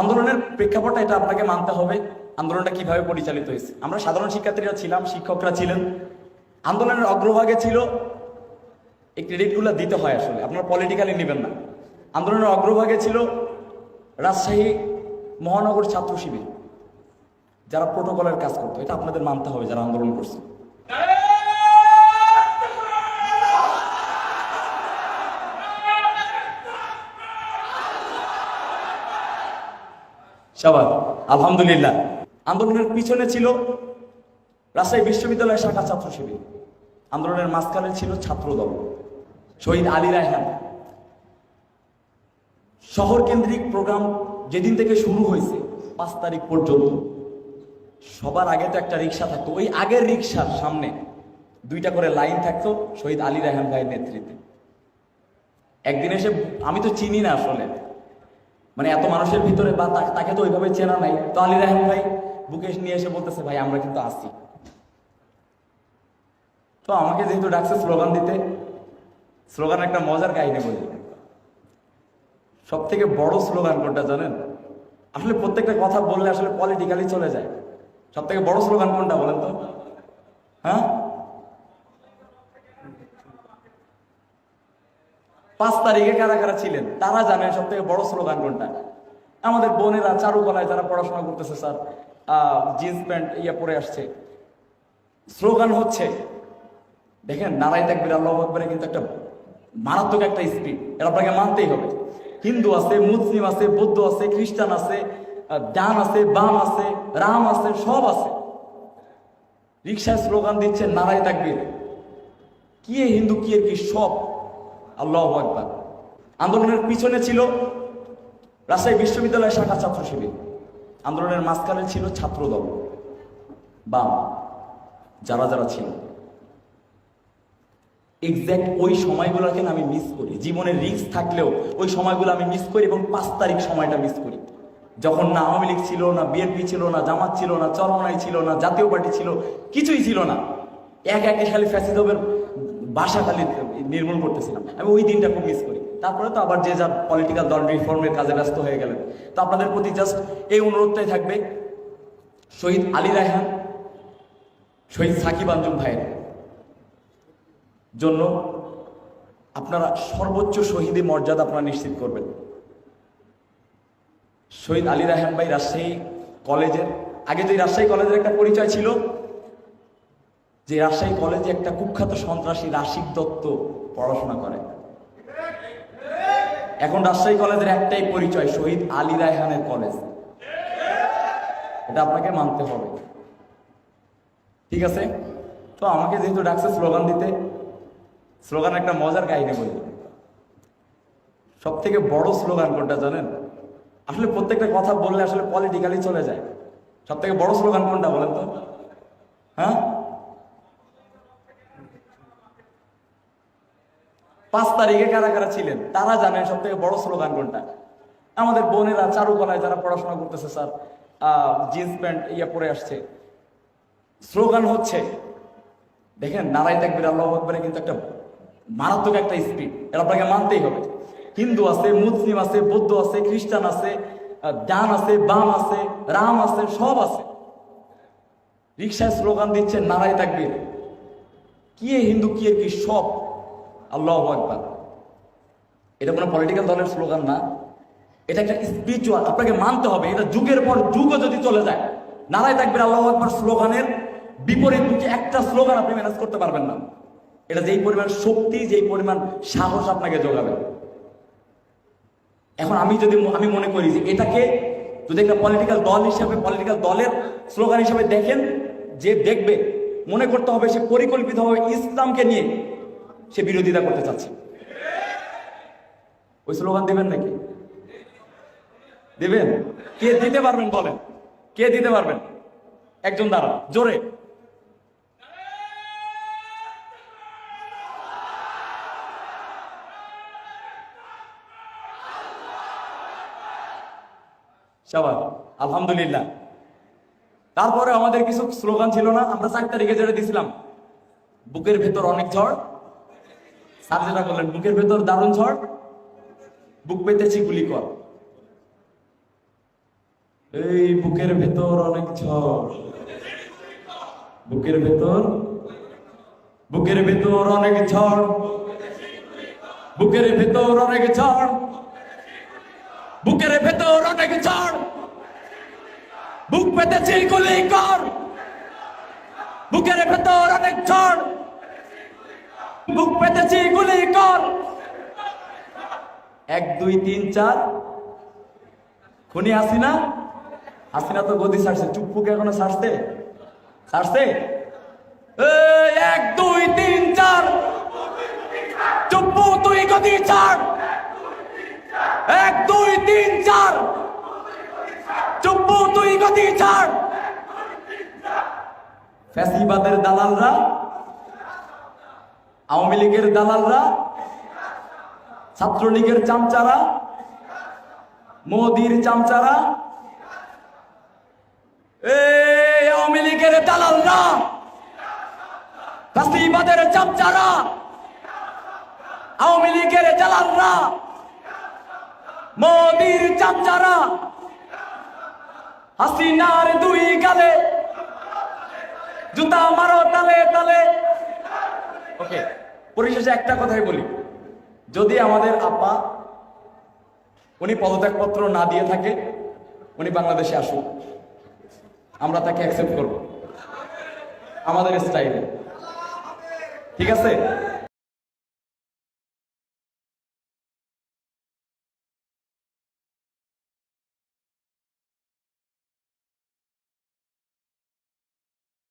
আন্দোলনের প্রেক্ষাপটটা এটা আপনাকে মানতে হবে, আন্দোলনটা কীভাবে পরিচালিত হয়েছে। আমরা সাধারণ শিক্ষার্থীরা ছিলাম, শিক্ষকরা ছিলেন। আন্দোলনের অগ্রভাগে ছিল এই ক্রেডিটগুলো দিতে হয় আসলে, আপনারা পলিটিক্যালি নেবেন না। আন্দোলনের অগ্রভাগে ছিল রাজশাহী মহানগর ছাত্র শিবির, যারা প্রোটোকলের কাজ করতো, এটা আপনাদের মানতে হবে যারা আন্দোলন করছে। সবার আলহামদুলিল্লাহ। আন্দোলনের পিছনে ছিল রাজশাহী বিশ্ববিদ্যালয়ের শাখা ছাত্র শিবির। আন্দোলনের মাঝখানে ছিল ছাত্র দল শহীদ আলী রায়হান। শহর কেন্দ্রিক প্রোগ্রাম যেদিন থেকে শুরু হয়েছে, পাঁচ তারিখ পর্যন্ত। সবার আগে তো একটা রিক্সা থাকতো। ওই আগের রিক্সার সামনে দুইটা করে লাইন থাকতো শহীদ আলী রায়হান ভাইয়ের নেতৃত্বে। একদিন এসে, আমি তো চিনি না আসলে। মানে এত মানুষের ভিতরে বা তাকে তো ওইভাবে চেনা নাই। তো আলী রায়হান ভাই বুকেশ নিয়ে এসে বলতেছে, ভাই, আমরা কিন্তু আসি। তো আমাকে যেহেতু ডাকছে স্লোগান দিতে, স্লোগান একটা মজার কাহিনী বলি। সব থেকে বড় স্লোগান কোনটা জানেন? আসলে প্রত্যেকটা কথা বললে আসলে পলিটিক্যালি চলে যায়। সব থেকে বড় স্লোগান কোনটা বলেন তো? হ্যাঁ? পাঁচ তারিখে কারা কারা ছিলেন, তারা জানেন সব থেকে বড় স্লোগান কোনটা। আমাদের বোনেরা চারুকলায় যারা পড়াশোনা করতেছে স্যার জিন্স প্যান্ট ইয়ে পরে আসছে। স্লোগান হচ্ছে, দেখেন নারাই তাকবির, আল্লাহ কিন্তু একটা মারাত্মক একটা স্পিড এটা আপনাকে মানতেই হবে। হিন্দু আছে, মুসলিম আছে, বৌদ্ধ আছে, খ্রিস্টান আছে ডান আছে, বাম আছে, রাম আছে, সব আছে। রিক্সায় স্লোগান দিচ্ছে নারাই তাকবির। কি হিন্দু, কি এর কি সব? আল্লাহ আকবার। আন্দোলনের পিছনে ছিল রাজশাহী বিশ্ববিদ্যালয়ের শাখা ছাত্র শিবির। আন্দোলনের মাঝখানে ছিল ছাত্র দল বাম, যারা যারা ছিল। এক্স্যাক্ট ওই সময়গুলোকে আমি মিস করি। জীবনের রিস্ক থাকলেও ওই সময়গুলো আমি মিস করি এবং পাঁচ তারিখ সময়টা মিস করি। যখন না আওয়ামী লীগ ছিল, না বিএনপি ছিল, না জামাত ছিল, না চরমনাই ছিল, না জাতীয় পার্টি ছিল, কিছুই ছিল না। এক একে খালি ফ্যাসিদবের বাসা খালি নির্মূল করতেছিলাম। আমি ওই দিনটা খুব মিস করি। তারপরে তো আবার যে যা পলিটিক্যাল দল রিফর্মের কাজে ব্যস্ত হয়ে গেলেন। তো আপনাদের প্রতি জাস্ট এই অনুরোধটাই থাকবে, শহীদ আলী রায়হান, শহীদ সাকিব আঞ্জুম ভাইয়ের জন্য আপনারা সর্বোচ্চ শহীদে মর্যাদা আপনারা নিশ্চিত করবেন। শহীদ আলী রায়হান ভাই রাজশাহী কলেজের, আগে যে রাজশাহী কলেজের একটা পরিচয় ছিল যে রাজশাহী কলেজে একটা কুখ্যাত সন্ত্রাসী রাশিক দত্ত পড়াশোনা করে। এখন রাজশাহী কলেজের একটাই পরিচয়, শহীদ আলী রায়হানের কলেজ। এটা আপনাকে মানতে হবে। ঠিক আছে? তো আমাকে যেহেতু ডাকছে স্লোগান দিতে, স্লোগান একটা মজার কাহিনী বলি। সব থেকে বড় স্লোগান কোনটা জানেন? আসলে প্রত্যেকটা কথা বললে আসলে পলিটিক্যালি চলে যায়। সব থেকে বড় স্লোগান কোনটা বলেন তো? হ্যাঁ? পাঁচ তারিখে কারা কারা ছিলেন, তারা জানেন সব থেকে বড় স্লোগান কোনটা। আমাদের বোনেরা চারুকলায় যারা পড়াশোনা করতেছে স্যার জিন্স প্যান্ট ইয়ে পরে আসছে। স্লোগান হচ্ছে, দেখেন নারাই তাকবির, আল্লাহ কিন্তু একটা মারাত্মক একটা স্পিড এটা আপনাকে মানতেই হবে। হিন্দু আছে, মুসলিম আছে, বৌদ্ধ আছে, খ্রিস্টান আছে ডান আছে, বাম আছে, রাম আছে, সব আছে। রিক্সায় স্লোগান দিচ্ছে নারাই তাকবির। কি হিন্দু, কি কি সব? আল্লাহ আকবার। এটা কোনো পলিটিক্যাল দলের স্লোগান না। এটা একটা স্পিরিচুয়াল আপনাকে মানতে হবে। এটা যুগের পর যুগও যদি চলে যায় নারাই তাকবির আল্লাহ আকবার স্লোগানের বিপরীত মুখে একটা স্লোগান আপনি ম্যানেজ করতে পারবেন না। এটা যেই পরিমাণ শক্তি, যেই পরিমাণ সাহস আপনাকে যোগাবে এখন আমি যদি আমি মনে করি যে এটাকে যদি একটা পলিটিক্যাল দল হিসাবে পলিটিক্যাল দলের স্লোগান হিসাবে দেখেন, যে দেখবে, মনে করতে হবে সে পরিকল্পিতভাবে ইসলামকে নিয়ে সে বিরোধিতা করতে চাচ্ছে। ওই স্লোগান দেবেন নাকি? দেবেন? কে দিতে পারবেন বলেন। কে দিতে পারবেন? একজন দাঁড়ান, জোরে। আলহামদুলিল্লাহ। তারপরে আমাদের কিছু স্লোগান ছিল না, আমরা চার তারিখে যেটা দিছিলাম, বুকের ভেতর অনেক ঝড়। স্যার যেটা বললেন, বুকের ভেতর দারুণ ঝড়, বুক পেতেছি গুলি কর। এই বুকের ভেতর অনেক ঝড়। বুকের ভেতর বুকের ভেতর অনেক ঝড়। বুকের ভেতর অনেক ঝড়। বুকের ভেতর অনেক ঝড়। বুক পেতেছি গুলি কর। বুকের ভেতর অনেক ঝড়। বুক পেতেছি গুলি কর। এক দুই তিন চার। খুনি হাসিনা? হাসিনা তো গদি ছাড়ছে চুপ্পুকে এখনও ছাড়ছে? এই, এক দুই তিন চার। চুপ্পু তুই গদি ছাড়। এক দুই তিন চার। চুপ্পু তুই গদি ছাড়। ফ্যাসিবাদের দালালরা আওয়ামী লীগের দালালরা, ছাত্রলীগের চামচারা, মোদির চামচারা, এই আওয়ামী লীগের দালালরা ফাঁসিবাদের চামচারা, আওয়ামী লীগের দালালরা, মোদির চামচারা, হাসিনার দুই গালে, জুতা মারো তালে তালে ওকে পরিশেষে একটা কথাই বলি। যদি আমাদের আপা উনি পদত্যাগপত্র না দিয়ে থাকে, উনি বাংলাদেশে আসুক। আমরা তাকে অ্যাকসেপ্ট করব। আমাদের স্টাইলে ঠিক আছে?